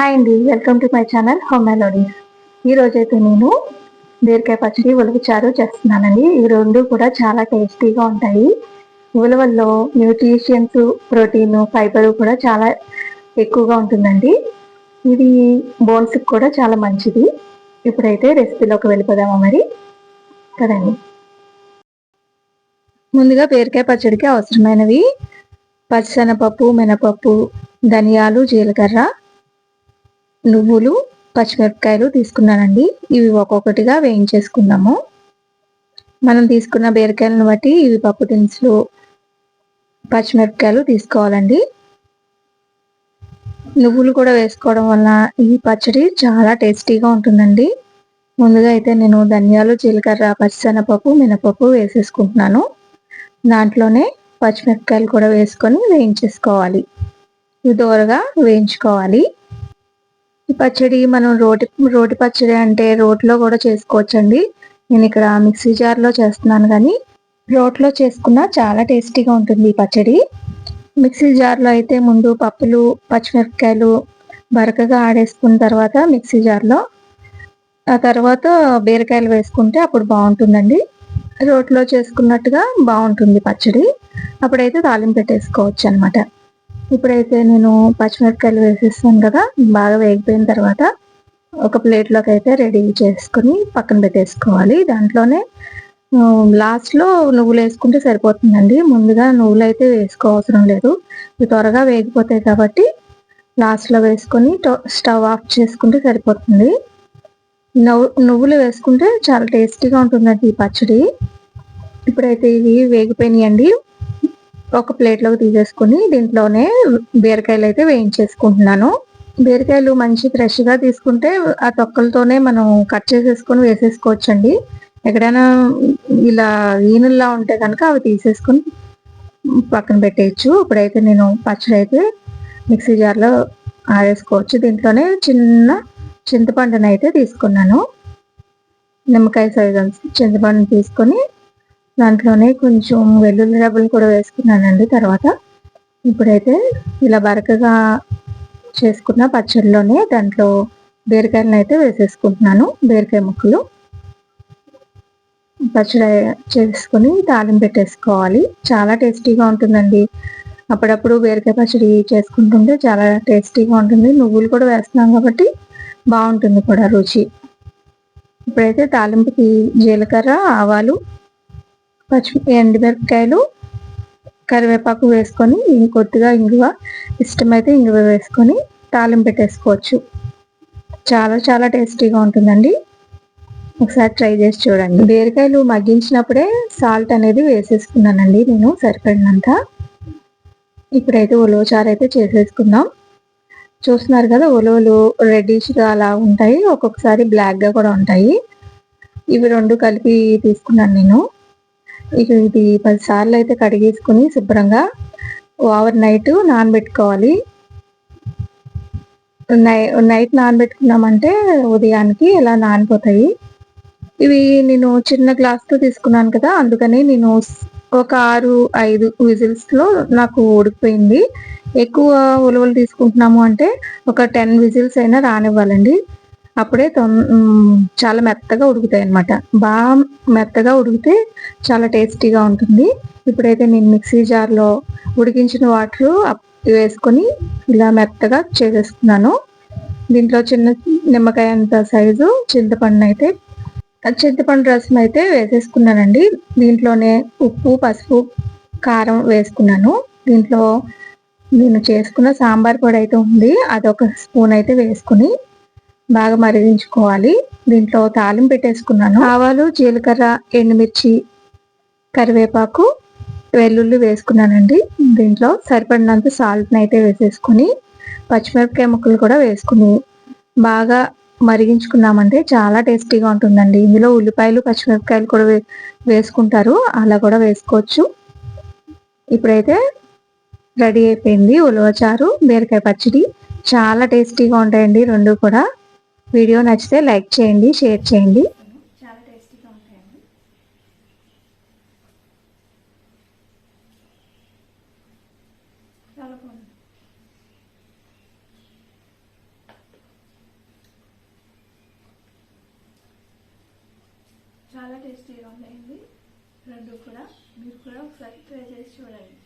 Hi అండి welcome to my channel Home Melodies ఈరోజు అయితే నేను బీరకాయ పచ్చడి ఉలవచారు చేస్తున్నానండి. ఈ రెండు కూడా చాలా టేస్టీగా ఉంటాయి. ఉలవల్లో న్యూట్రిషియన్స్ ప్రోటీన్ ఫైబర్ కూడా చాలా ఎక్కువగా ఉంటుందండి. ఇది బోన్స్కి కూడా చాలా మంచిది. ఇప్పుడైతే రెసిపీలోకి వెళ్ళిపోదామా మరి? కదండి ముందుగా బీరకాయ పచ్చడికి అవసరమైనవి పచ్చిశనగపప్పు మినపప్పు ధనియాలు జీలకర్ర నువ్వులు పచ్చిమిరపకాయలు తీసుకున్నానండి. ఇవి ఒక్కొక్కటిగా వేయించేసుకున్నాము. మనం తీసుకున్న బీరకాయలను బట్టి ఇవి పప్పు దినుసులు పచ్చిమిరపకాయలు తీసుకోవాలండి. నువ్వులు కూడా వేసుకోవడం వల్ల ఈ పచ్చడి చాలా టేస్టీగా ఉంటుందండి. ముందుగా అయితే నేను ధనియాలు జీలకర్ర పచ్చిశనగపప్పు మినపప్పు వేసేసుకుంటున్నాను. దాంట్లోనే పచ్చిమిరపకాయలు కూడా వేసుకొని వేయించేసుకోవాలి. ఇవి దూరగా వేయించుకోవాలి. పచ్చడి మనం రోటి రోటి పచ్చడి అంటే రోట్లో కూడా చేసుకోవచ్చండి. నేను ఇక్కడ మిక్సీ జార్లో చేస్తున్నాను కానీ రోట్లో చేసుకున్న చాలా టేస్టీగా ఉంటుంది ఈ పచ్చడి. మిక్సీ జార్లో అయితే ముందు పప్పులు పచ్చిమిరపకాయలు బరకగా ఆడేసుకున్న తర్వాత మిక్సీ జార్లో ఆ తర్వాత బీరకాయలు వేసుకుంటే అప్పుడు బాగుంటుందండి. రోట్లో చేసుకున్నట్టుగా బాగుంటుంది పచ్చడి. అప్పుడైతే తాలింపు పెట్టేసుకోవచ్చు అనమాట ఇప్పుడైతే నేను పచ్చిమిరపకాయలు వేసేస్తాను కదా బాగా వేగిపోయిన తర్వాత ఒక ప్లేట్లోకి అయితే రెడీ చేసుకుని పక్కన పెట్టేసుకోవాలి. దాంట్లోనే లాస్ట్లో నువ్వులు వేసుకుంటే సరిపోతుందండి. ముందుగా నువ్వులు అయితే వేసుకోవసరం లేదు. ఇవి త్వరగా వేగిపోతాయి కాబట్టి లాస్ట్లో వేసుకొని స్టవ్ ఆఫ్ చేసుకుంటే సరిపోతుంది. నవ్వు నువ్వులు వేసుకుంటే చాలా టేస్టీగా ఉంటుందండి ఈ పచ్చడి. ఇప్పుడైతే ఇవి వేగిపోయినాయండి. ఒక ప్లేట్లోకి తీసేసుకుని దీంట్లోనే బీరకాయలు అయితే వేయించేసుకుంటున్నాను. బీరకాయలు మంచి ఫ్రెష్గా తీసుకుంటే ఆ తొక్కలతోనే మనం కట్ చేసేసుకొని వేసేసుకోవచ్చండి. ఎక్కడైనా ఇలా ఈనుల్లా ఉంటే కనుక అవి తీసేసుకొని పక్కన పెట్టేయచ్చు. ఇప్పుడైతే నేను పచ్చడి అయితే మిక్సీ జార్లో ఆరేసుకోవచ్చు. దీంట్లోనే చిన్న చింతపండునైతే అయితే తీసుకున్నాను. నిమ్మకాయ సైజ్ చింతపండు తీసుకొని దాంట్లోనే కొంచెం వెల్లుల్లి రబ్బలు కూడా వేసుకున్నానండి. తర్వాత ఇప్పుడైతే ఇలా బరకగా చేసుకున్న పచ్చడిలోనే దాంట్లో బీరకాయలను అయితే వేసేసుకుంటున్నాను. బీరకాయ ముక్కలు పచ్చడి చేసుకుని తాలింపు పెట్టేసుకోవాలి. చాలా టేస్టీగా ఉంటుందండి. అప్పుడప్పుడు బీరకాయ పచ్చడి చేసుకుంటుంటే చాలా టేస్టీగా ఉంటుంది. నువ్వులు కూడా వేస్తున్నాం కాబట్టి బాగుంటుంది కూడా రుచి. ఇప్పుడైతే తాలింపుకి జీలకర్ర ఆవాలు పచ్చి ఎండుమిరపకాయలు కరివేపాకు వేసుకొని కొద్దిగా ఇంగువ ఇష్టమైతే ఇంగువ వేసుకొని తాలింపు పెట్టేసుకోవచ్చు. చాలా చాలా టేస్టీగా ఉంటుందండి. ఒకసారి ట్రై చేసి చూడండి. బీరకాయలు మగ్గించినప్పుడే సాల్ట్ అనేది వేసేసుకున్నానండి నేను సరిపడినంత. ఇప్పుడైతే ఉలవ చారు అయితే చేసేసుకుందాం. చూస్తున్నారు కదా ఉలవలు రెడ్డిష్గా అలా ఉంటాయి. ఒక్కొక్కసారి బ్లాక్గా కూడా ఉంటాయి. ఇవి రెండు కలిపి తీసుకున్నాను నేను. ఇక ఇది పది సార్లు అయితే కడిగేసుకుని శుభ్రంగా ఓవర్ నైట్ నానబెట్టుకోవాలి. నై నైట్ నానబెట్టుకున్నామంటే ఉదయానికి ఇలా నానిపోతాయి. ఇవి నేను చిన్న గ్లాస్తో తీసుకున్నాను కదా అందుకని నేను ఒక ఆరు ఐదు విజిల్స్లో నాకు ఉడికిపోయింది ఎక్కువ ఉలవలు తీసుకుంటున్నాము అంటే ఒక టెన్ విజిల్స్ అయినా రానివ్వాలండి. అప్పుడే చాలా మెత్తగా ఉడుకుతాయి అనమాట బాగా మెత్తగా ఉడికితే చాలా టేస్టీగా ఉంటుంది. ఇప్పుడైతే నేను మిక్సీ జార్లో ఉడికించిన వాటర్ వేసుకొని ఇలా మెత్తగా చేసేసుకున్నాను దీంట్లో చిన్న నిమ్మకాయ అంత సైజు చింతపండు అయితే చింతపండు రసం అయితే వేసేసుకున్నానండి. దీంట్లోనే ఉప్పు పసుపు కారం వేసుకున్నాను. దీంట్లో నేను చేసుకున్న సాంబార్ పొడి అయితే ఉంది. అదొక స్పూన్ అయితే వేసుకుని బాగా మరిగించుకోవాలి. దీంట్లో తాలింపు పెట్టేసుకున్నాను. ఆవాలు జీలకర్ర ఎండుమిర్చి కరివేపాకు వెల్లుల్లి వేసుకున్నానండి. దీంట్లో సరిపడినంత సాల్ట్ని అయితే వేసేసుకుని పచ్చిమిరపకాయ ముక్కలు కూడా వేసుకుని బాగా మరిగించుకున్నామంటే చాలా టేస్టీగా ఉంటుందండి. ఇందులో ఉల్లిపాయలు పచ్చిమిరపకాయలు కూడా వేసుకుంటారు. అలా కూడా వేసుకోవచ్చు. ఇప్పుడైతే రెడీ అయిపోయింది. ఉలవచారు బీరకాయ పచ్చడి. చాలా టేస్టీగా ఉంటాయండి రెండు కూడా. వీడియో నచ్చితే లైక్ చేయండి షేర్ చేయండి. చాలా టేస్టీగా ఉంటాయండి. చాలా చాలా టేస్టీగా ఉన్నాయండి. రెండు కూడా. మీరు కూడా ఒకసారి ట్రై చేసి చూడండి.